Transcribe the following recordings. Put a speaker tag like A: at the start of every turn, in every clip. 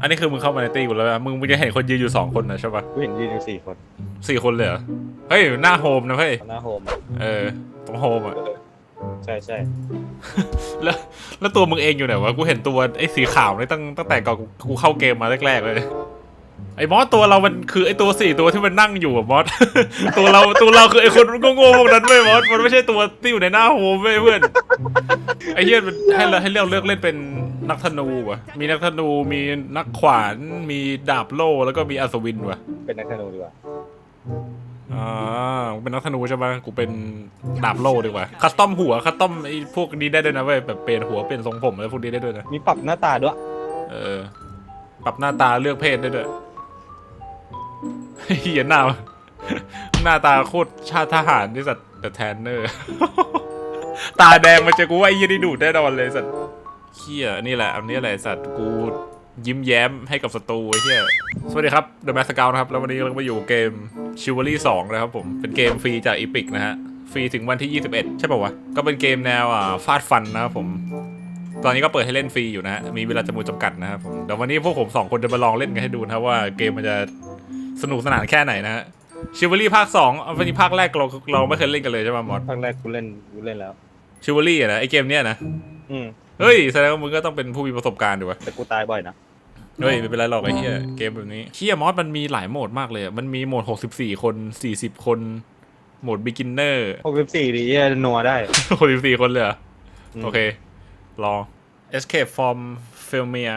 A: อันนี้คือมึงเข้ามาในตีกูแล้วนะมึงมึงจะเห็นคนยืนอยู่สองคนนะใช่ปะ
B: กูเห็นยืนอยู่สี่คน
A: สี่คนเลยเหรอ เฮ้ยหน้าโฮมนะเฮ้ย
B: หน้าโฮม
A: เออตรงโฮมอะ
B: ใช่ใช่
A: แล้วแล้วตัวมึงเองอยู่ไหนวะ กูเห็นตัวไอ้สีขาวนี่ตั้งตั้งแต่ก่อนกูกูเข้าเกมมาแรกๆเลย ไอ้มอสตัวเรามันคือไอ้ตัวสี่ตัวที่มันนั่งอยู่อะมอส ตัวเราตัวเราคือไอ้คนโง่ๆพวกนั้นเว้ยมอสมันไม่ใช่ตัวที่อยู่ในหน้าโฮมเว้ยเพื่อนไอ้เหี้ยมันให้เราให้เลือกเลือกเล่นเป็นนักธนูวะมีนักธนูมีนักขวานมีดาบโล่แล้วก็มีอัศวินวะ
B: เป็นนักธนูดีกว่า
A: อ่ามึงเป็นนักธนูใช่ไหมกูเป็นดาบโล่ดีกว่าคัสตอมหัวคัสตอมไอ้พวกนี้ได้ด้วยนะเว้ยแบบเปลี่ยนหัวเปลี่ยนทรงผมอะไรพวกนี้ได้ด้วยนะ
B: มีปรับหน้าตาด้วย
A: เออปรับหน้าตาเลือกเพศได้ด้วย เหี้ยหน้า หน้าตาโคตรชาติทหารที่สัตว์แต่แทนเนอร์ ตาแดงมาเจอกูว่าไอ้ยี่นี่ดูดแน่นอนเลยสัตว์เฮียนี่แหละอันนี้แหละสัตว์กูยิ้มแย้มให้กับศัตรูไอ้เฮียสวัสดีครับ The m a s c o u t นะครับ แล้ววันนี้เราก็มาอยู่เกม Chivalry 2นะครับผม เป็นเกมฟรีจาก Epic นะฮะ ฟรีถึงวันที่ 21 ใช่ป่าวะ ก็เป็นเกมแนวอ่าฟาดฟันนะครับผมตอนนี้ก็เปิดให้เล่นฟรีอยู่นะฮะ มีเวลาจำนวนจำกัดนะครับผม เดี๋ยววันนี้พวกผมสองคนจะมาลองเล่นกันให้ดูนะว่าเกมมันจะ สนุกสนานแค่ไหนนะฮะชิว a รี่ภาค2เอาวันนี้ภาคแรกเราเราไม่เคยเล่นกันเลยใช่ไหมมอส
B: ครั้งแรกกูเล่นกูเล่นแล้ว
A: ชิว a รี่อะนะไอเกมเนี้ยนะ
B: อืม
A: เฮ้ยแสดงว่ามึงก็ต้องเป็นผู้มีประสบการณ์ดีวะ
B: แต่กูตายบ่อยนะ
A: เฮ้ยไม่เป็นไรหรอกไอ้เหี้ยเกมแบบนี้เหี้ยมอสมันมีหลายโหมดมากเลยอะมันมีโหมด 64 คน 40 คน โหมด beginner
B: หกสิบสี่ดีอะนัวได้
A: 64 คนเลยเหรอ
B: อืม
A: โอเคลอง escape from f i l m i a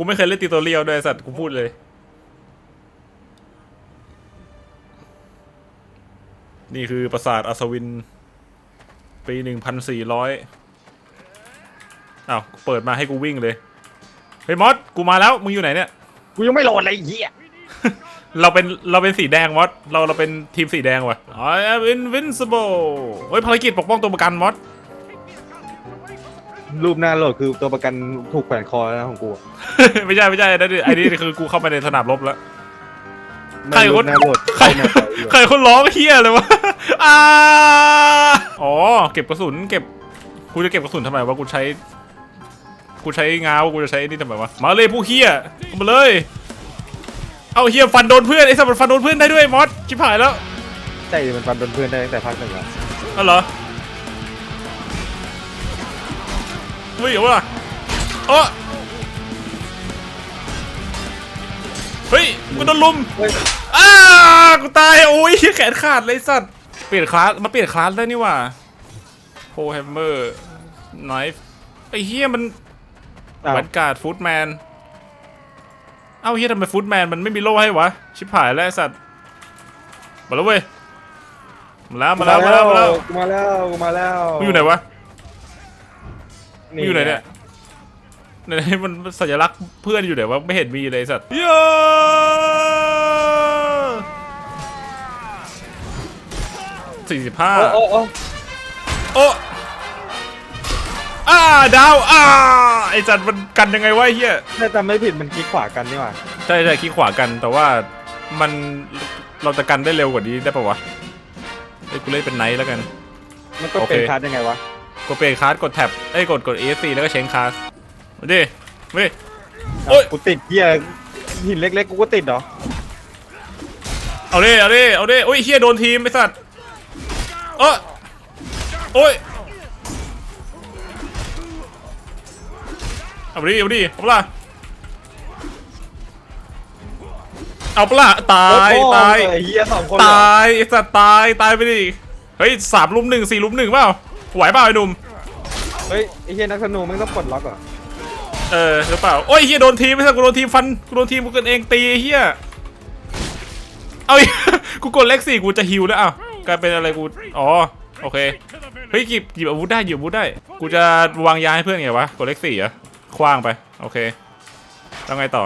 A: กูไม่เคยเล่นติโตเรียลด้วยไอ้สัตว์กูพูดเลยนี่คือปราสาทอัศวิน ปี1,400อ้าวเปิดมาให้กูวิ่งเลย เฮ้ยมอสกูมาแล้ว มึงอยู่ไหนเนี่ย
B: กูยังไม่โหลดเลยไอ้เหี้ย
A: เราเป็นเราเป็นสีแดงมอสเราเราเป็นทีมสีแดงว่ะ I am invincible เฮ้ยภารกิจปกป้องตัวประกันมอส
B: รูปหน้าโหลดคือตัวประกันถูกแขวนคอแล้วนะของกูอะ
A: ไม่ใช่ไม่ใช่นั่นดิไอ้นี่คือกูเข้าไปในสนามรบแล้ว ใคร
B: ไม่
A: ค
B: รู
A: น
B: ปหน้าโหลด
A: ใคร
B: เข้ามาใส่อยู่
A: ใครคนร้องเฮียเลยวะอ่าอ๋อ เก็บกระสุนเก็บ กูจะเก็บกระสุนทำไมวะ กูใช้ กูใช้งาวกูจะใช้นี่ทำไมวะ มาเลยผู้เฮียเข้ามาเลย เอาเฮียฟันโดนเพื่อนไอ้สัตว์มันฟันโดนเพื่อนได้ด้วยมอสชิบหายแล้ว
B: ใช่มันฟันโดนเพื่อนได้ตั้งแต่ภาคหนึ่งแล้ว
A: อ๋อเหรอ เฮ้ยเอาวะเออเฮ้ยกูโดนลุม
B: เฮ้ย
A: อ้ากูตายโอ้ยแขนขาดเลยสัตว์เปลี่ยนคลาสมาเปลี่ยนคลาสได้นี่หว่าโพแฮมเมอร์ไนฟ์ไอ้เฮียมัน
B: อ้าว
A: วันการ์ดฟูดแมนเอ้าเฮียทำไมฟูดแมนมันไม่มีโล่ให้วะ ชิบหายแล้วไอ้สัตว์มาแล้วเว้ยมาแล้วมาแล้วมาแล้วมาแล้ว
B: กูมาแล้วกูมาแล้ว
A: มึงอยู่ไหนวะ มึงอยู่ไหนเนี่ยไหนๆมันสัญลักษณ์เพื่อนอยู่ไหนวะไม่เห็นมีเลยไอ้สัตว์เย้สี่สิบห้า
B: โอ้โอ้โอ้
A: โอ้อ่าดาวอ่าไอจัดมันกันยังไงวะไอ้เฮีย
B: ถ้าจำไม่ผิดมันคลิกขวากันนี่หว่า
A: ใช่ใช่ขี้ขวากันแต่ว่ามันเราจะกันได้เร็วกว่านี้ได้ปะวะเอ้ยกูเล่นเป็นไนท์แล้วกัน
B: มันก็
A: โอเค
B: เป็นคาร์ดยังไงวะ
A: กดเปลี่ยนคลาสกดแท็บเอ้ยกดกด ESC แล้วก็เชงคลาสมาดิมาดิโอ๊ย
B: กูติดเหี้ยหินเล็กๆกูก็ติดเหรอ
A: เอาดิเอาดิเอาดิโอ้ยเฮียโดนทีมไอสัตว์เออโอ้ยเอาดิเอาดิเอาปะล่ะเอาปะล่ะตาย
B: โอ้โห
A: ตาย
B: ไอ้เหี้ยสองคนเหรอ
A: ตายไอสัตว์ตายตายไปดิเฮ้ยสามลุมหนึ่งสี่ลุมหนึ่งเปล่า ไหวเปล่าไอ้หนุ่ม
B: เฮ้ยไอ้เหี้ยนักธนูมันต้องปลดล็อกเหรอ
A: เออหรือเปล่า โอ้ยเฮียโดนทีมไม่ใช่กูโดนทีมฟันกูโดนทีมกูกันเองตีเฮียเอาอีก กูกดเลขสี่กูจะฮิวแล้วอ้าวกลายเป็นอะไรกู อ๋อ โอเค เฮ้ยหยิบหยิบอาวุธได้หยิบอาวุธได้ กูจะวางยาให้เพื่อนไงวะ กดเลขสี่เหรอะคว้างไป โอเคแล้วไงต่อ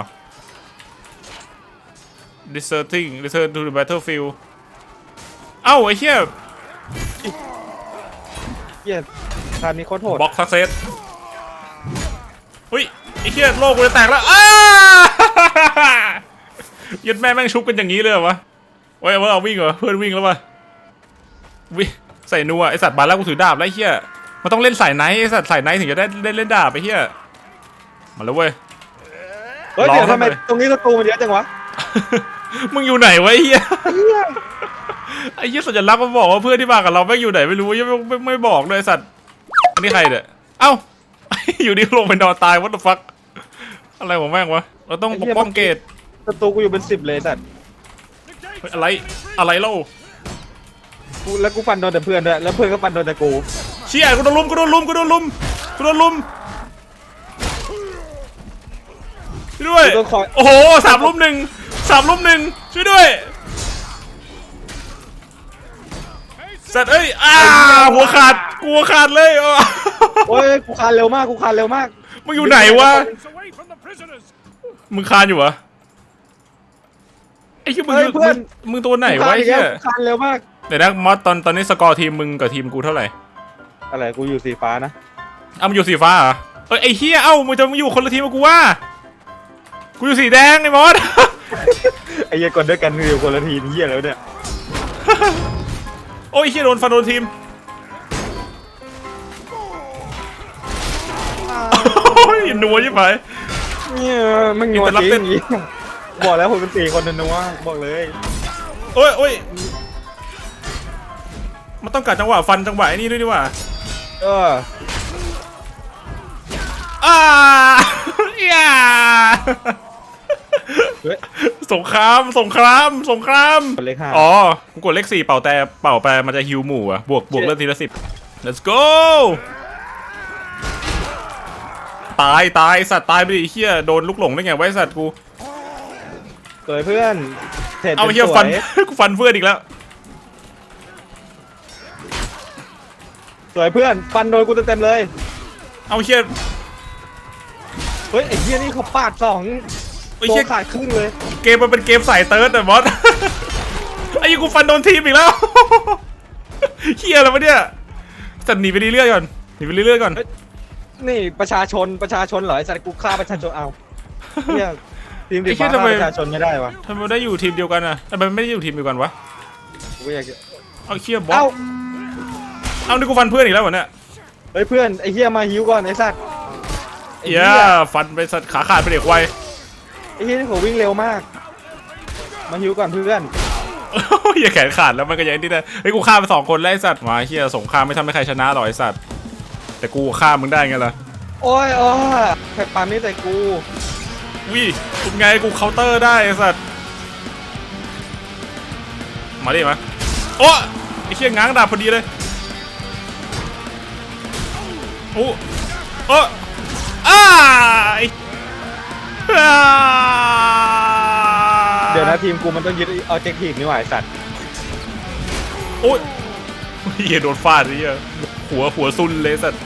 A: deserting return to the battlefield เอ้าไอ้เหี้ย
B: เหี้ยคาร์ดนี้โคตรโหด
A: บล็อกซักเซสเฮ้ยไอ้เหี้ยโลกกูจะแตกแล้วอ้ายัดแม่แม่งชุบกันอย่างนี้เลยเหรอวะโอ้ยเอาเอาวิ่งเหรอเพื่อนวิ่งแล้ววะวิ่งใส่นัวไอสัตว์บาแล้วกูถือดาบแล้วไอ้เหี้ยมันต้องเล่นสายไนท์ไอสัตว์สายไนท์ถึงจะได้ได้เล่นดาบไอ้เหี้ยมาแล้วเว้ย
B: เฮ้ย
A: ร้อง
B: เดี๋ยวทำไม
A: เลย
B: ตรงนี้ศัตรูมันเยอะจังวะ
A: มึงอยู่ไหนวะไอ้เหี้ย
B: เหี้ย
A: ไอ้เหี้ยสัญลักษณ์มาบอกว่าเพื่อนที่มากับเราไม่งอยู่ไหนไม่รู้ยังไม่ไม่ไม่บอกเลยไอ้สัตว์อันนี้ใครเนี่ยเอ้า อยู่ดีลงไปนอนตาย what the fuck อะไรของแม่งวะเราต้องปกป้องเกต
B: ศัตรูกูอยู่เป็นสิบเลยสัตว์
A: เฮ้ยอะไรอะไรเล่า
B: กูแล้วกูฟันโดนแต่เพื่อนด้วยแล้วเพื่อนก็ฟันโดนแต่กู
A: เชี่ยกูโดนลุมกูโดนลุมกูโดนลุมกูโดนลุมช่วยด้วย
B: กูต้องคอย
A: โอ้โหสามลุมหนึ่งสามลุมหนึ่งช่วยด้วย สัตว์เอ้ยอ้าหัวขาดกูหัวขาดเลยอ้อ
B: โอ้ยกูคานเร็วมากกูคานเร็วมาก
A: มึงอยู่ไหนวะ
C: away from the prisoners.
A: มึงคานอยู่เหรอไอ้เหี้ยมึง
B: เฮ้ยเพื่อน
A: มึงมึงตัวไหน
B: กู
A: วะ
B: คาน
A: ไอ้
B: อีกแล้
A: เหี้
B: วยกูคานเร็วมาก
A: เดี๋ยวนะมอสตอนตอนนี้สกอร์ทีมมึงกับทีมกูเท่าไหร่
B: อะไรกูอยู่สีฟ้านะ
A: เอามึงอยู่สีฟ้าเหรอเอ้ยไอ้เหี้ยเอ้ามึงจะมึงอยู่คนละทีมกับกูว่ากูอยู่สีแดงไอ้มอส
B: ไอ้เหี้ยกดด้วยกันอยู่คนละทีมเหี้ยแล้วเนี่ย
A: โอ้ยเฮียโดนฟันโดนทีมโอ้ยนัวยิ่งไป
B: เนี่ยมันงัว
A: อินเตอร์รับ
B: จ
A: เต้
B: ริ
A: น
B: งอีบอกแล้วผมเป็นสี่คนนันัวบอกเลย
A: โอ้ยโอ้ยมันต้องกัดจังหวะฟันจังหวะไอ้นี่ด้วยนี่หว่า
B: เออ
A: อ้าอย่า
B: เฮ้ย
A: สงคราม สงคราม สงคราม
B: คนเลขห้า
A: อ๋อกูกดเลขสี่เป่าแต่เป่าไปมันจะฮิวหมู่อะบวกบวกเลือดทีละสิบ let's go ตายตายสัตว์ตายไปดิไอ้เฮียโดนลูกหลงได้ไงไวะไอ้สัตว์กู
B: สวยเพื่อนเสร็จ
A: เอา
B: เป็น
A: เฮีย
B: สว
A: ฟัน
B: ย
A: กูฟันเพื่อนอีกแล้ว
B: สวยเพื่อน ฟันโดนกูเต็มๆเลย
A: เอาเฮีย
B: เฮ้ยไอ้เหี้ยนี่เขาปาดสอง
A: ไอ้
B: ตัว
A: เฮีย
B: ขาดครึ่งเลย
A: เกมมันเป็นเกมสายเติร์ดอะมอส ไอ้ยี่กูฟันโดนทีมอีกแล้ว เฮียอะไรวะเนี่ยสัตว์หนีไปเรื่อยๆก่อนหนีไปเรื่อยๆก่อน
B: นี่ประชาชนประชาชนเหรอไอ้สัตว์กูฆ่าประชาชนเอาเนี่ยทีมสี
A: ไอ้เหี้
B: ฟ้าย
A: ทำ
B: ฆ่า
A: ไม
B: ประชาชนไม่ได้วะ
A: ทำไมได้อยู่ทีมเดียวกันอะทำไมไม่ได้อยู่ทีมเดียวกันวะ
B: กูอยากจะ
A: เอาเฮียบอส
B: เอ้า
A: เอานี่กูฟันเพื่อนอีกแล้ววะเนี่ย
B: เฮ้ยเพื่อนไอ้เหี้ยมาหิวก่อนไอ้สัตว์ไอ้
A: เฮี
B: เหี้
A: ย
B: ย
A: ฟันไปสัตว์ขาขาดไปเด็กไว
B: ไอ้เหี้ยนี่เขาวิ่งเร็วมาก มาหิวก่อนเพื่อน
A: เฮียแขนขาดแล้วมันก็ยังนี่ได้เฮ้ยกูฆ่าไปสองคนแล้วไอ้สัตว์มาเฮียสงครามไม่ทำให้ใครชนะหรอกไอ้สัตว์ แต่กูฆ่ามึงได้ไงล่ะ
B: โอ้ยโอ้ยแผ่ปามนี่ใส่กู
A: วิเป็นไงกูเคาน์เตอร์ได้ไอ้สัตว์ มาดิมาโอ้ไอ้เชี่ยง้างดาบพอดีเลยโอ้โอ้อ้าไอ้อ้า
B: เดี๋ยวนะทีมกูมันต้องยึดเอาเจกทีฟนี่หว่าไอ้สัตว์
A: โอ้ยเฮียโดนฟาดไอ้เฮียหัวหัวซุนเลยสัตว์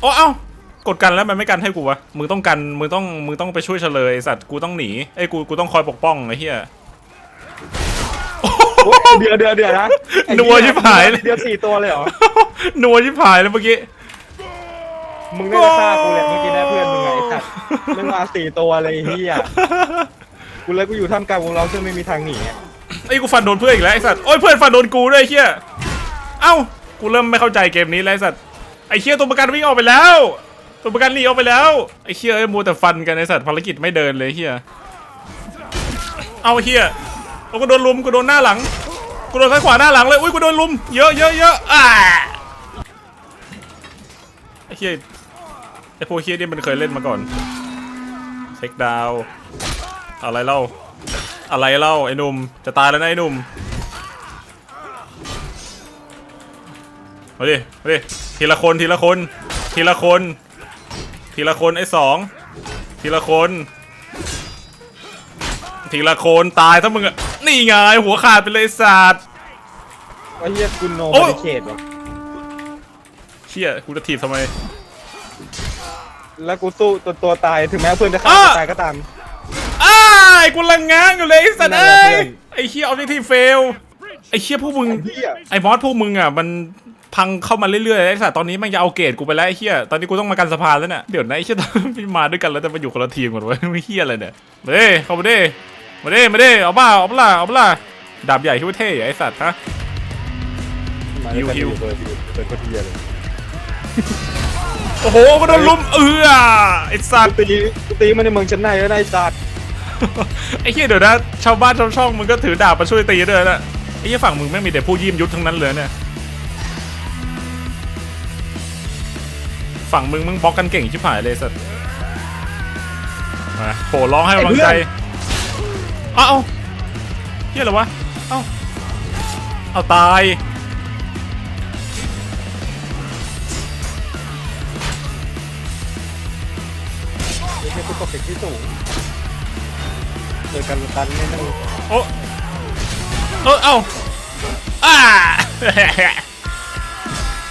A: โอ้เอ้ากดกันแล้วมันไม่กันให้กูวะมึงต้องกันมึงต้องมึงต้องไปช่วยเฉลยไอ้สัตว์กูต้องหนีไอ้ยกูกูต้องคอยปกป้องไอ้เฮีย
B: โอ้ยเดือดเดือดเดือดนะไอ้
A: นัวชิบหายเลย
B: เดือดสี่ตัวเลยเหรอ
A: นัวชิบหายแล้วเมื่อกี้
B: มึงไม่ได้ฆ่ากูเลยเมื่อกี้นะเพื่อนมึงไงไอ้สัตว์มึงมาสี่ตัวเลยไอ้เฮียกูเลยกูอยู่ท่ามกลางวงล้อมซึ่งไม่มีทางหนีอะ
A: ไอ้ยกูฟันโดนเพื่อนอีกแล้วไอ้สัตว์โอ้ยเพื่อนฟันโดนกูด้วยไอ้เฮียเอ้ากูเริ่มไม่เข้าใจเกมนี้แล้วไอ้สัตว์ไอ้เฮียตัวประกันวิ่งออกไปแล้วตัวประกันหนีออกไปแล้วไอ้เฮียไอ้ยมัวแต่ฟันกันไอ้สัตว์ภารกิจไม่เดินเลยเฮียเอาไอ้เฮียเอากูโดนลุมกูโดนหน้าหลังกูโดนซ้ายขวาหน้าหลังเลยอุ้ยกูโดนลุมเยอะเยอะเยอะอ่า ไอ้เฮียไอ้พวกเฮียนี่มันเคยเล่นมาก่อนเช็คดาวน์อะไรเล่า อะไรเล่าไอ้หนุ่มจะตายแล้วนะไอ้หนุ่มมาดิมาดิทีละคนทีละคน ทีละคน ทีละคนไอ้สองทีละคน ทีละคนตายถ้ามึงอะนี่ไงหัวขาดไปเลยศาสตร์
B: ไอ้เฮียกูโน
A: โอ้
B: บริเคดวะ
A: เชี่ยกูจะถีบทำไม
B: แล้วกูสู้ตัวตัวตายถึงแม้เพื่อนจะฆ่า
A: อ้า
B: ตัวตายก็ตาม
A: อ้ายกูลังง้างอยู่เลยไอ้สัตว์
B: นั่น
A: เอ้
B: แหละเพื่
A: ย
B: อน
A: ไอ้เชี่ยออบเจกทีฟเฟลไอ้เชี่ยพวกมึง
B: ไอ้เฮีย
A: ไอ้มอสพวกมึงอะมันพังเข้ามาเรื่อยๆไอ้สัตว์ตอนนี้มันจะเอาเกรดกูไปแล้วไอ้เหี้ยตอนนี้กูต้องมากันสะพานแล้วเนี่ยเดี๋ยวนะไอ้เหี้ยไม่มาด้วยกันแล้วจะมาอยู่คนละทีมกันวะไม่เหี้ยอะไรเนี่ยมาเด้เข้ามาเด้มาเด้มาเด้เอาบ้าเอาบ้าเอาบ้าดาบใหญ่ที่ว่าเท่ไอ้สัตว์ฮะ
B: มา
A: ฮิวฮิว
B: เปิดเปิดโคตรเทียเลย
A: โอ้โหก็โดนลุมเอือไอ้สัตว์
B: กูตีกูตีมันในเมืองชั้นในแล้วได้สัตว์
A: ไอ้เหี้ยเดี๋ยวนะชาวบ้านชาวช่องมึงก็ถือดาบมาช่วยตีด้วยนะไอ้เหี้ยฝั่งมึงแม่งมีแต่ผู้ยิ้มยุทธทั้งนั้นเลยเนี่ยฝั่งมึงมึงบล็อกกันเก่งชิบหายเลยสัตว์มาโผล่ร้องให้กำลังใจเอ้าเอ้าเหี้ยอะไรวะเอ้าเอาตาย
B: ไม่ใช่กูตกจากที่สูงเจอกันตันไม่นั่ง
A: โอ้เออเอ้าอ้า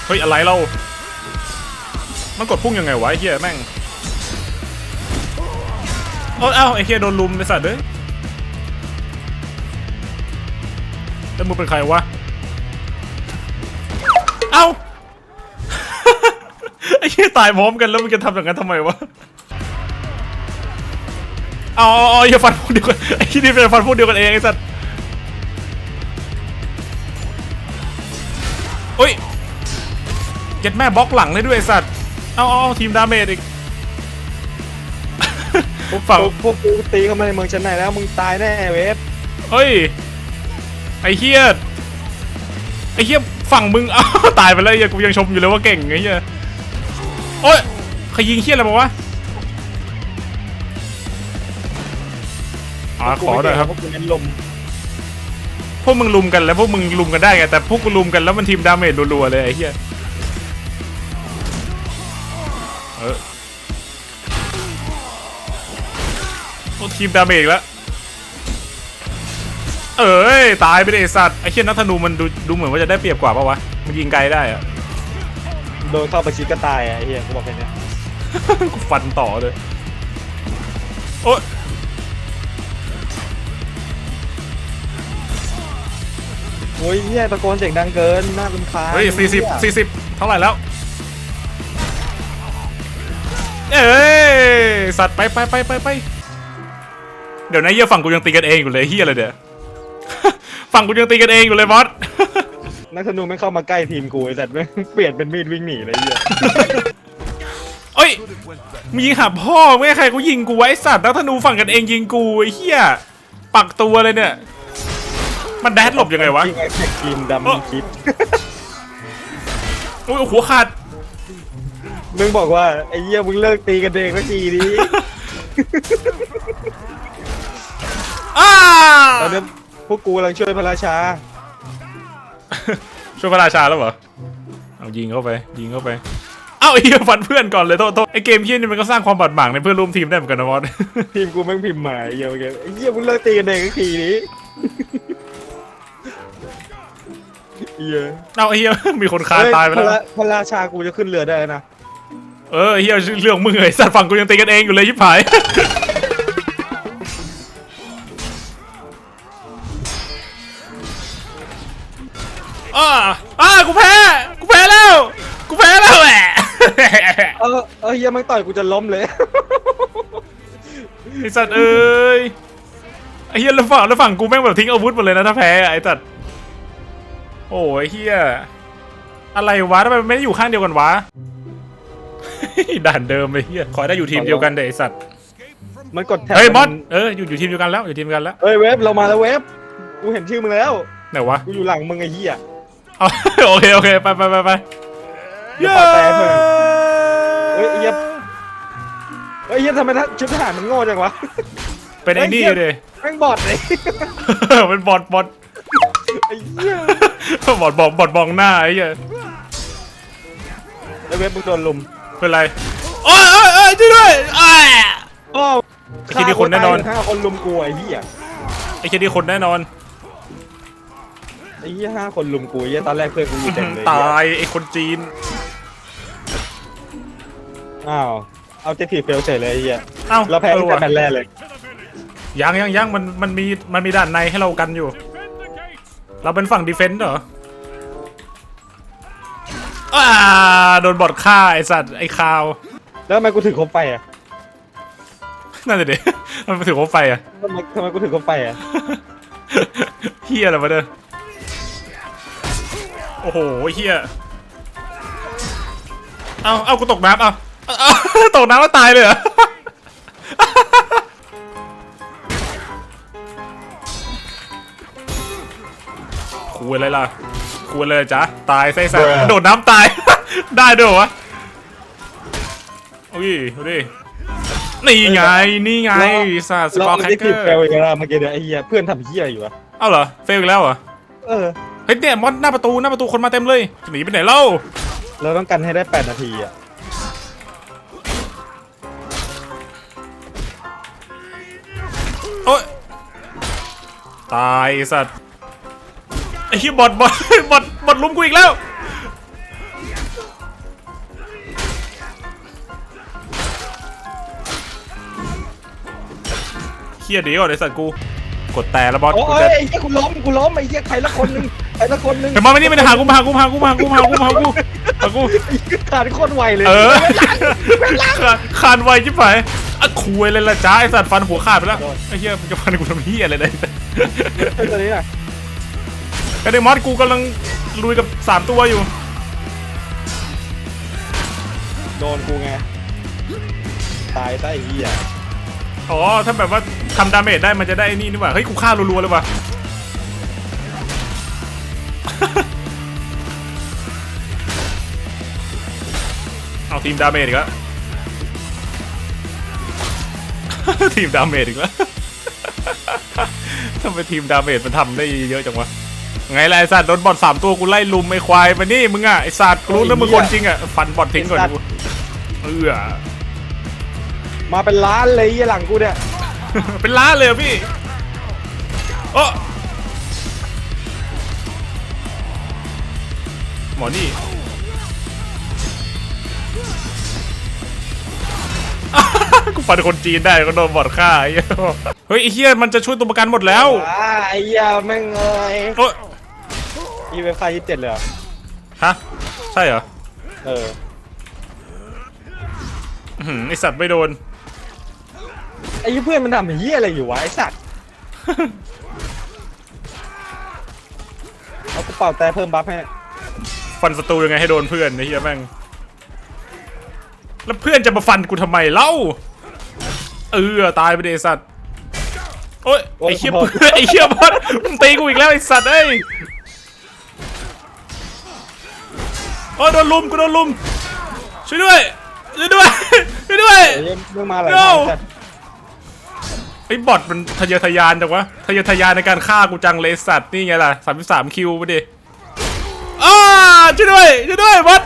A: เฮ้ย อะไรเรา มันกดพุ่งยังไงวะไอ้เฮียแม่งเอ้เอ้าไอ้เฮียโดนลุมไอ้สัตว์เอ้ยแล้วมึงเป็นใครวะ เอ้า ไอ้เฮียตายพร้อมกันแล้วมึงจะทำอย่างนั้นทำไมวะ เอาเอาเอาอย่าฟันพวกเดียวกันไอ้ที่นี่เป็นฟันพวกเดียวกันเองไอ้สัตว์โอ้ยเก็ตแม่บล็อกหลังได้ด้วยไอ้สัตว์เอาเอาเอาทีมดาเมจอีก ฝั่ง
B: พวกกูตีเข้ามาในเมืองชั้นในแล้วมึงตายแน่เวฟ
A: เฮ้ยไอ้เฮียไอ้เฮียฝั่งมึงอ้าวตายไปแล้วไอ้เฮียกูยังชมอยู่เลยว่าเก่งไอ้เฮียโอ้ยใครยิงเฮียอะไรมาวะ อ่าขอหน่อยครับ
B: พวกกูเน้นลม
A: พวกมึงลุมกันแล้วพวกมึงลุมกันได้ไงแต่พวกกูลุมกันแล้วมันทีมดาเมจรัวๆเลยไอ้เหี้ยเออโอ้ทีมดาเมจอีกแล้วเอ้ยตายไปเลยไอ้สัตว์ไอ้เหี้ยนักธนูมันดูดูเหมือนว่าจะได้เปรียบกว่าปะวะมันยิงไกลได้อะ
B: โดนเข้าประชิดก็ตายอะไอ้เหี้ยกูบอกแค่เนี้ย
A: กูฟันต่อเลย โอ้
B: อ้ยเหี้ยตะโกนเสียงดังเกินน่ารำคาญ
A: เฮ้ยสี่สิบ
B: เหี้ย
A: สี่สิบเท่าไหร่แล้ว เอ้ยสัตว์ไปไปไปไปไปเดี๋ยวนะเหี้ยฝั่งกูยังตีกันเองอยู่เลยเฮียอะไรเดี๋ยวฝั่งกูยังตีกันเองอยู่เลยบอส
B: นักธนูไม่เข้ามาใกล้ทีมกูไอ้สัตว์แม่งเปลี่ยนเป็นมีดวิ่งหนีเลยไอ้เหี้ย
A: เอ้ยมึงยิงหาพ่อไม่ให้ใครกูยิงกูไว้ไอ้สัตว์นักธนูฝั่งกันเองยิงกูไอ้เหี้ยปักตัวเลยเนี่ย มันแดดหลบยังไงวะ
B: ยิงไอ้แท็กทีม
A: เอ้อ
B: ดำคิด
A: โอ้ยหัวขาด
B: มึงบอกว่าไอ้เหี้ยมึงเลิกตีกันเองก็ทีนี้
A: อ้า
B: ตอนนี้พวกกูกำลังช่วยพระราชา
A: ช่วยพระราชาแล้วเหรอ เอายิงเข้าไป ยิงเข้าไป เอ้าไอ้เหี้ยฟันเพื่อนก่อนเลยโทษโทษไอ้เกมเหี้ยนี่มันก็สร้างความบาดหมางในเพื่อนร่วมทีมได้เหมือนกันนะมอส
B: ทีมกูแม่งพิมพ์มาไอ้เหี้ยเมื่อกี้ไอ้เหี้ยมึงเลิกตีกันเองก็ทีนี้ เหี้ย
A: เอาไอ้เหี้ยมีคนคาตายไปแล้ว
B: เฮ้พระพระราชากูจะขึ้นเรือได้นะ
A: เออไอ้เหี้ยเรื่องมึงไอ้สัตว์ฝั่งกูยังตีกันเองอยู่เลยชิบหาย อ้าอ้ากูแพ้ กูแพ้แล้ว กูแพ้แล้วแหละ
B: เออเออเหี้ยแม่งต่อยกูจะล้มเลย
A: ไอ้สัตว์เอ้ยไอ้เหี้ยแล้วฝั่งแล้วฝั่งกูแม่งแบบทิ้งอาวุธหมดเลยนะถ้าแพ้อะไอ้สัตว์โอ้ยเหี้ยอะไรวะทำไมมันไม่ได้อยู่ข้างเดียวกันวะ ด่านเดิมเลยเหี้ยขอให้ได้อยู่ทีมเดียวกันเดไอ้สัตว์
B: มันกดแท็บ
A: เฮ้ยมอสเอออยู่อยู่ทีมเดียวกันแล้วอยู่ทีมเดียวกันแล้ว
B: เฮ้ยเวฟเรามาแล้วเวฟกูเห็นชื่อมึงแล้ว
A: ไหนวะ
B: กูอยู่หลังมึงไอ้เหี้ย
A: เอาโอเคโอเคไปไปไปไป
B: เดี๋ยวขอแปลเพิ่มเฮ้ยไอ้เหี้ยเฮ้ยเหี้ยทำไมท่าชุดทหารมันโง่จังวะ
A: เป็นไอ้นี่
B: เฮ้ย
A: เลย
B: แม่งบอดเลย
A: เป็นบอดบอด
B: ไอ้เหี้ย
A: บอดบอดบอดมองหน้าไอ้เหี้ย
B: ไอ้เวฟมึงโดนลุม
A: เป็นไรโอ้ยโอ้ยโอ้ยช่วยด้วยอ้าย
B: โอ้
A: ไอ้ที่นี่คนแน่นอน
B: ฆ่าคนลุมกูไอ้เหี้ย
A: ไอ้แค่นี้คนแน่นอน
B: ไอ้เหี้ยห้าคนลุมกูไอ้เหี้ยตอนแรกเพื่อนกูอยู่เต็มเลย
A: ตายไอ้คนจีน
B: อ้าวเอาเจทีเฟลเฉยเลยไอ้เหี้ย
A: เอ้า
B: เราแพ้
A: เอ
B: ตั้
A: อง
B: แต่
A: ว่ะ
B: แมตช์แรกเลย
A: ยังยังยังมันมันมีมันมีด่านในให้เรากันอยู่ เราเป็นฝั่งดีเฟนต์เหรออ่าโดนบอดฆ่าไอสัตว์ไอคาว
B: แล้วทำไมกูถือคบไฟอะ
A: นั่นเลยดิมันมาถึงหัวไฟอะ
B: ทำไมทำไมกูถือคบไฟอะ
A: เฮียอะไรมาเด้อโอ้โหเฮียเอาเอากูตกน้ำเอาเอาเอาตกน้ำแล้วตายเลยเหรอ คุยอะไรล่ะคุยอะไรจ๊ะตายไส้สัตว์โดดน้ำตาย ได้ด้วยเหรอวะอุ้ยดูดินี่ไงนี่ไงซาส
B: เรา
A: ปอร์
B: ไม่
A: แค
B: ได้
A: เก
B: ผิ
A: อ
B: ด
A: ร์
B: เฟลอีกแล้วเมื่อกี้เนี่ยไอ้เหี้ยเพื่อนทำเหี้ยอยู่วะ
A: เอ้าเหรอเฟลอีกแล้วเหรอ
B: เออ
A: เฮ้ยเนี่ยมอสหน้าประตูหน้าประตูคนมาเต็มเลยจะหนีไปไหนเล่า
B: เราต้องกันให้ได้ 8 นาทีอะ
A: โอ๊ยตายไอ้สัตว์ ไอ้ที่บอดบอดบอดบอดลุมกูอีกแล้ว เฮียเดียวไอ้สัตว์กู กดแต่ละบอส
B: โอ้
A: กู
B: ย
A: จะ
B: ไอ้เหี้ยกูล้มกูล้มไอ้เหี้ยใครละคนหนึงใครละคนหนึง
A: เห็นมาไม่นี่ไม่ได้หากูมาหากูมาหากูมาหากูมาหากูมาหากูหากู
B: ไอ้เหี้ยขาดโคตรไวเลย
A: เออขาดขาดไวจิ๋ไปอะคุยเลยละจ้าไอ้สัตว์ฟันหัวขาดไปแล้วไอ้เหี้ยมันจะฟันกูทำเหี้ยอะไรเลย
B: เออตัวนี้อะ
A: ไอ้เดมอสกูกำลังลุยกับสามตัวอยู่
B: โดนกูไง ตายซะไอ้เหี้ย
A: อ๋อ ถ้าแบบว่าทำดาเมจได้มันจะได้ไอ้นี่นี่หว่า เฮ้ย กูฆ่ารัวๆเลยว่ะ เอาทีมดาเมจอีกแล้ว ทีมดาเมจอีกแล้ว ทำไมทีมดาเมจมันทำได้เยอะจังวะ ไงล่ะไอสัตว์โดนบอทสามตัวกูไล่ลุมไอควายมานี่มึงอะไอสัตว์กูรู้นะมึงคนจริงอะฟันบอททิ้งก่อนกูเออ
B: มาเป็นล้านเลยไอ้เหี้ยหลังกูเนี่ย
A: เป็นล้านเลยเหรอพี่โอ้หมอนี่กูฟันคนจีนได้ก็โดนบอดฆ่าไอ้เหี้ยเฮ้ยไอ้เฮียมันจะช่วยตัวประกันหมดแล้ว
B: อ่าไอ้เหี้ยแม่งเอ้ย
A: โอ้ย
B: อีเว็บไซต์ยี่สิบเจ็ดเลยเหรอ
A: ฮะ ใช่เหรอ
B: เออ
A: อื้อหือไอสัตว์ไม่โดน
B: ไอ้เพื่อนมันทำเหี้ยอะไรอยู่วะไอ้สัตว์ เอากระเป๋าแต่เพิ่มบัฟให้
A: ฟันศัตรูยังไงให้โดนเพื่อนไอ้เฮียแม่ง แล้วเพื่อนจะมาฟันกูทำไมเล่า เออตายไปดิไอ้สัตว์โอ้ยไอ้เชี่ยเพื่อนไอ้เชี่ยบอสมึงตีกูอีกแล้วไอ้สัตว์เอ้ย โอ้ยโดนลุมกูโดนลุมช่วยด้วยช่วยด้วยช่วยด้วย
B: เอ้ยเมื่อมาหลาย
A: เอ้า
B: ครั้ง
A: ไอ้บอทมันทะเยอทะยานจังวะทะเยอทะยานในการฆ่ากูจังเลยไอ้สัตว์นี่ไงล่ะสามสามคิวไปดิอ้าช่วยด้วยช่วยด้วยบอส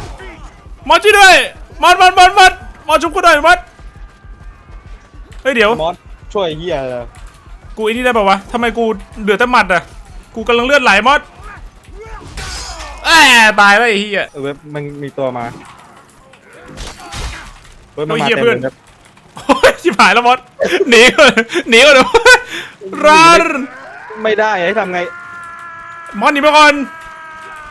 A: มอสช่วยด้วยมอสมอสมอสมอสมอสชุบกูหน่อยมอสเฮ้ยเดี๋ยว
B: มอสช่วยเฮียเลย
A: กูไอ้นี่ได้ป่าวะทำไมกูเหลือแต่หมัดอะกูกำลังเลือดไหลมอสแอบตายแล้วไอ้เหี้ย
B: เออเว็บมันมีตัวมาเฮ้ยมัน
A: โอ้ย
B: มา
A: เหี้ย
B: เต็ม
A: เพื่อน
B: เลย
A: โอ้ยชิบหายแล้วมอสหนีก่อนหนีก่อนเดี๋ยวรัน
B: ไม่ได้ให้ทำไง
A: มอสหนีไปก่อน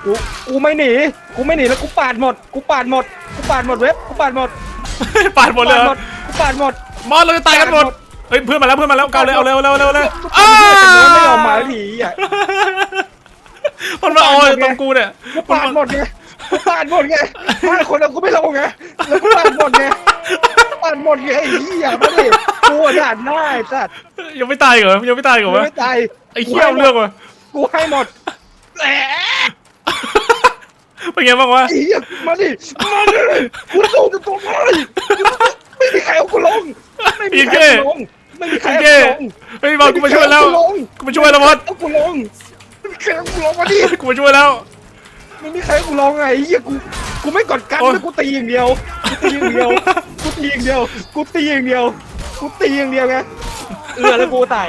B: กูกูไม่หนีกูไม่หนีแล้วกูปาดหมดกูปาดหมดกูปาดหมดเว็บกูปาดหมด
A: ปาดหมดเลยเหรอ
B: กูปาดหมด
A: มอสเราจะตายกันหมด เฮ้ยเพื่อนมาแล้วเพื่อนมาแล้วเกาเลยเอาเร็วเร็วเร็วเร็ว
B: กู
A: อ้า
B: ปาดหมดไม่ยอมมาสักทีอะ
A: มันมาโอ้ยตรงกูเนี่ย
B: กูปาดหมดไงกูปาดหมดไงมาคนเรากูไม่ลงไงแล้วกูปาดหมดไงปาดหมดไงไอ้เหี้ยมาดิกูอะด่านหน้าไอ้สัตว์
A: ยังไม่ตายเหรอยังไม่ตายเหรอ
B: กู
A: วะ
B: ไม่ตาย
A: ไอ้เขี้ยวเรื่องวะ
B: กูให้หมดแหม
A: เป็นไงบ้างวะ
B: ไอ้เหี้ยมาดิมาดิกูสู้กับตัวมันไม่มีใครเอากูลงไม่มีใครเอากูลงไม่มีใคร
A: โอ
B: เอา
A: เค
B: กูลง
A: เฮ้ยบอลกูมาช่วยแล้วกูมาช่วยแล้วมอส
B: เอากูลงไม่มี ใครเอากูลงมาดิ
A: กูมาช่วยแล้ว
B: ไม่มีใครกูลงไงไอ้เหี้ยกู กูไม่กดกันนะกูตีอย่างเดียว กูตีอย่างเดียว กูตีอย่างเดียว กูตีอย่างเดียว กูตีอย่างเดียวไง เออแล้วกูตาย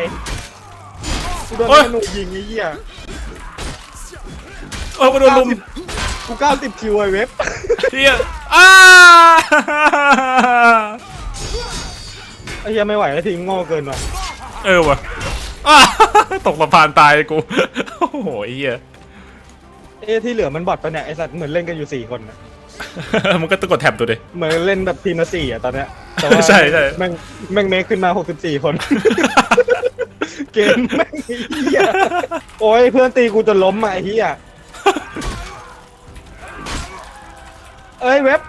B: กูโดนธนูยิงไอ้เหี้ย
A: เออมาโดนลุม
B: กูเก้าสิบคิวไอ้เว็บ
A: เฮียอ้า
B: ไอ้เหี้ยไม่ไหวแล้วทีมง่เกินว่ะ
A: เออวะ ตกสะพานตายกู โอ้โหไอ้เหี้ย
B: เอ้ที่เหลือมันบอทปะเนี่ยไอสัตว์เหมือนเล่นกันอยู่สี่คนนะ
A: มันก็ต้องกดแท็บตัวดิ
B: เหมือนเล่นแบบทีมละสี่อะตอนเนี้ยแต่ว่า
A: ใช่ใช่
B: แม่งแม่งเมคขึ้นมาหกสิบสี่คน เกมแม่งไอ้เหี้ยโอ้ยเพื่อนตีกูจนล้มอะไอ้เหี้ยเอ้ยเว็บ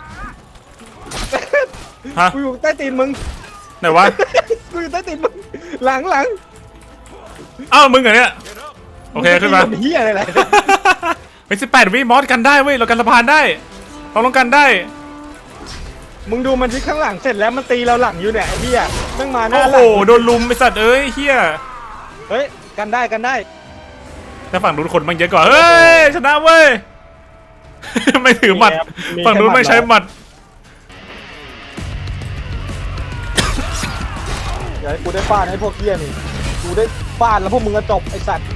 A: ฮะ
B: กูอยู่ใต้ตีนมึง
A: ไหนวะ
B: กูอยู่ใต้ตีนมึงหลังหลัง
A: เอ้ามึงเหรอเนี่ยโอเคขึ้นมา
B: งจะตีเฮียอะไรล่ะ
A: เป็นสิบแปดวิมอสกันได้เว้ยเรากันสะพานได้เราลงกันได้
B: มึงดูมันที่ข้างหลังเสร็จแล้วมันตีเราหลังอยู่เนี่ยไอ้เฮียแม่งมาหน้า
A: โอ้
B: ห
A: โห
B: ลัง
A: โดนลุมไอสัตว์เอ้ยเฮีย
B: เฮ้ยกันได้กันได้
A: แต่ฝั่งนู้นคนมันเยอะกว่าเฮ้ยชนะเว้ย ไม่ถือหมัด
B: มีแค่
A: ฝั่งนู้นไม่ใช้หมัด
B: อย่าให้กูได้ฟาดให้พวกเฮียนี่กูได้ ฟาดแล้วพวกมึงก็จบไอ้สัตว์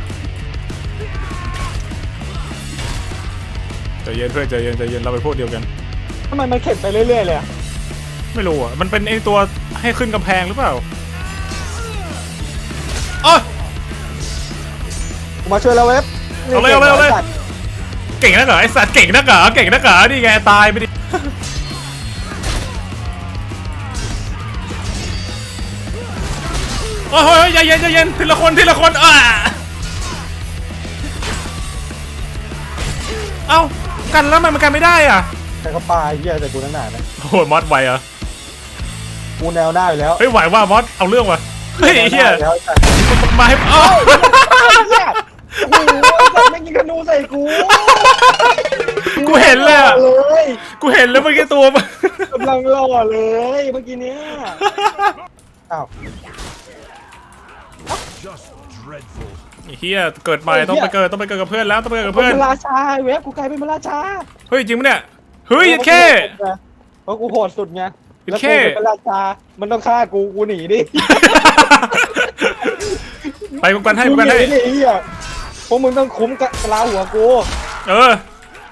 A: ใจเย็นเพื่อนใจเย็นใจเย็นเราไปนพวกเดียวกัน
B: ทำไมมันเข็นไปเรื่อยๆเลยอะ
A: ไม่รู้อะ มันเป็นไอตัวให้ขึ้นกำแพงหรือเปล่าโอ้ย
B: กูมาช่วยแล้วเว็บ
A: เอาเลยเอาเลยเอาเลย
B: ไสัตว์
A: เก่งนักเหรอไอสัตว์เก่งนักเหรอเก่งนักเหรอนี่ไงตายไปดิ โอ้ยเฮ้ยใจเย็นใจเย็นทีละคนทีละคนอ่าเอ้ากันแล้วมันมันกันไม่ได้อะ
B: แต่เขาปาไอ้เฮียใส่กูนั่นหนานะ
A: โอ้โหมอสไหวเหรอ
B: กูแนวหน้าอยู่แล้ว
A: เฮ้ยไหวว่ามอสเอาเรื่องว่ะเฮ้ยไอ้เฮีย
B: แนวหน้าอแล้วไอ้สัตว์
A: มาให้เอ้า
B: เฮียโอ้โหไอ้สัตว์ไม่ยิงธนูใส่กู
A: กูเห็นเลยอะ
B: เลย
A: กูเห็นแล้วเมื่อกี้ตัวมัน
B: กำลังหล่อเลยเมื่อกี้เนี้ยอ้าว
A: ไอ้ เฮียเกิดใหม่ต้องไปเกิดต้องไปเกิดกับเพื่อนแล้วต้องไปเกิดกับ
B: เป็
A: เพื่อน
B: นราชาไอ้เว็บกูกลายเป็นพระราชา
A: เฮ้ยจริงปะเนี่ยเฮ้ยแค่
B: เพราะกูโหดสุดไง
A: โอ
B: แล้ว
A: เค
B: กูเป็นพระราชา มันต้องฆ่ากูกูหนีดิ
A: ไปกูกันให้กูกันให้
B: หดิไอ้เหี้ยพวกมึงต้องคุ้มกับลาหัวกู
A: เออ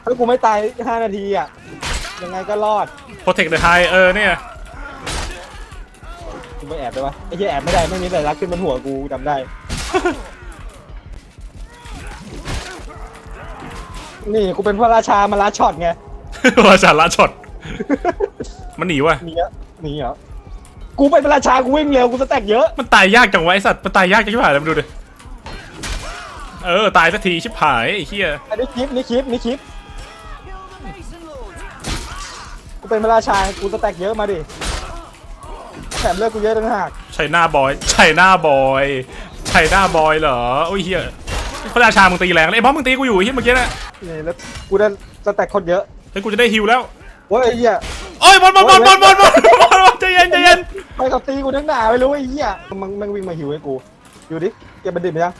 B: ถ้ากูไม่ตายห้านาทีอะยังไงก็รอด
A: protect the high เออเนี่ย
B: กูไปแอบได้ปะไอ้เหี้ยแอบไม่ได้ไม่มีแต่รักขึ้นบนหัวกูจำได้ นี่กูเป็นพระราชามาลาช็อตไง
A: ราชาละช็อตมันหนีว่ะ
B: หนีอะหนีเหรอกูเป็นพระราชากูวิ่งเร็วกูสแต็กเยอะ
A: มันตายยากจังวะไอสัตว์มันตายยากจังชิบหายเลยมาดูดิเออตายสักทีชิบหายไอ้เหี้ย
B: อันนี้คลิปนี่คลิปนี่คลิปกูเป็นพระราชากูสแต็กเยอะมาดิ แถมเลือกกูเยอะต่างหาก
A: ใช่หน้าบอยใช่หน้าบอยใช่หน้าบอยเหรอโอ้ยเหี้ยพระราชามึงตีแรงเลยไอ้บอสมึงตีกูอยู่ไอ้เหี้ยเมื่อกี้น่ะ
B: นี่แล้วกูได้สแต็กคนเยอะ
A: เฮ้ยกูจะได้ฮิวแล้ว
B: โอ้ยไอ้เหี้ย
A: โอ้ยบอลบอลบอลบอลบอลบอลบอลใจเย็นใจเย็น
B: ไปกับตีกูทั้งหนาไม่รู้ไอ้เหี้ยมันมันวิ่งมาหิวให้กูอยู่ดิเก็บบันดิตไหมยัง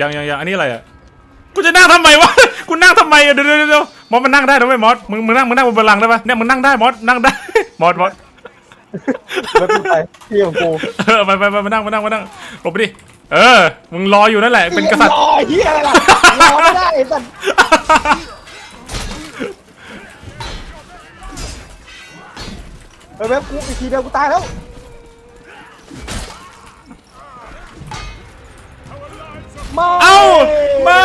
A: ยังยังยังอันนี้อะไรอะกูจะนั่งทำไมวะกูนั่งทำไมอะเดี๋ยวเดี๋ยวเดี๋ยวมอสมันนั่งได้ทำไมมอสมึงมึงนั่งมึงนั่งบนบัลลังก์ได้ปะเนี่ยมึงนั่งได้มอสนั่งได้มอสมอส
B: ไม่เป็นไรที่ของกู
A: เออไปไปไปมานั่งมานั่งมานั่งหลบไปดิ เออ มึงรออยู่นั่นแหละ เป็นกษัตริย์
B: รอเหี้ยอะไรล่ะรอไม่ได้ไอ้สัตว์เออเว็บกูอีกทีเดียวกูตายแล้วไม่
A: เอ้า ไม่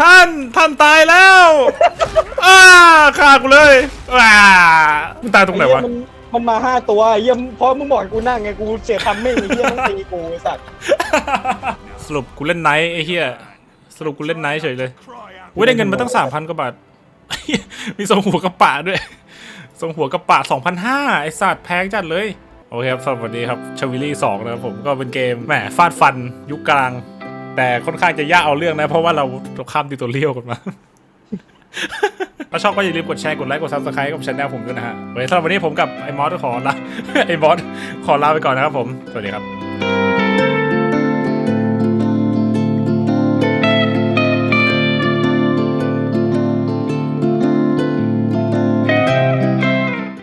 A: ท่าน ท่านตายแล้ว อ้าฆ่ากูเลยว้ามึงตายตรงไหนวะ
B: อ้เยมัน มันมาห้าตัวไอ้เยี่ยมเพราะมึงบอกให้กูนั่งไงกูเสียทำไม่งไอ้เยี่ยต้องตีกูไอ้สัตว์
A: สรุปกูเล่นไนท์ไอ้เหี้ยสรุปกูเล่นไนท์เฉยเลยอุ้ยได้เงินมาตั้งสามพันกว่าบาท มีทรงหัวกระปะด้วยทรงหัวกระปะสองพันห้าไอสัตว์แพงจัดเลย โอเคครับสวัสดีครับชาวิลี่สองนะครับผมก็เป็นเกมแหมฟาดฟันยุคกลาง แต่ค่อนข้างจะยากเอาเรื่องนะ เพราะว่าเราเราข้ามติวตัวเลี้ยวกันมา ถ้าชอบก็อย่าลืมกดแชร์ กดไลค์ กดซับสไครต์กับช anel ผมด้วยนะฮะโอเคสำหรับวันนี้ผมกับไอ้มอสขอลาไอ้บอสขอลาไปก่อนนะครับผม สวัสดีครับ